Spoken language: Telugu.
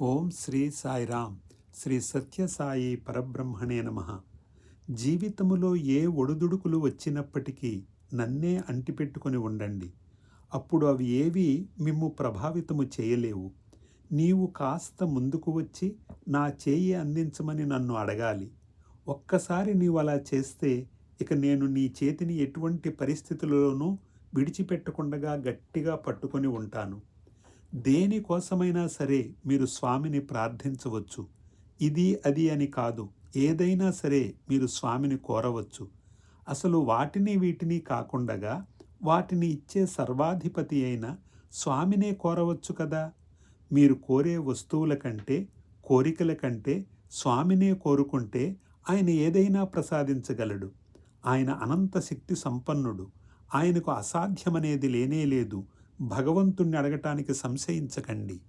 ఓం శ్రీ సాయిరామ్ శ్రీ సత్యసాయి పరబ్రహ్మణే నమ. జీవితములో ఏ ఒడుదుడుకులు వచ్చినప్పటికీ నన్నే అంటిపెట్టుకొని ఉండండి. అప్పుడు అవి ఏవి మిమ్ము ప్రభావితము చేయలేవు. నీవు కాస్త ముందుకు వచ్చి నా చేయి అందించమని నన్ను అడగాలి. ఒక్కసారి నీవు అలా చేస్తే ఇక నేను నీ చేతిని ఎటువంటి పరిస్థితులలోనూ విడిచిపెట్టకుండా గట్టిగా పట్టుకొని ఉంటాను. దేనికోసమైనా సరే మీరు స్వామిని ప్రార్థించవచ్చు. ఇది అది అని కాదు. ఏదైనా సరే మీరు స్వామిని కోరవచ్చు. అసలు వాటిని వీటిని కాకుండగా వాటిని ఇచ్చే సర్వాధిపతి అయిన స్వామినే కోరవచ్చు కదా? మీరు కోరే వస్తువుల కంటే కోరికల కంటే స్వామినే కోరుకుంటే ఆయన ఏదైనా ప్రసాదించగలడు. ఆయన అనంత శక్తి సంపన్నుడు. ఆయనకు అసాధ్యమనేది లేనే లేదు. భగవంతుణ్ణి అడగటానికి సంశయించకండి.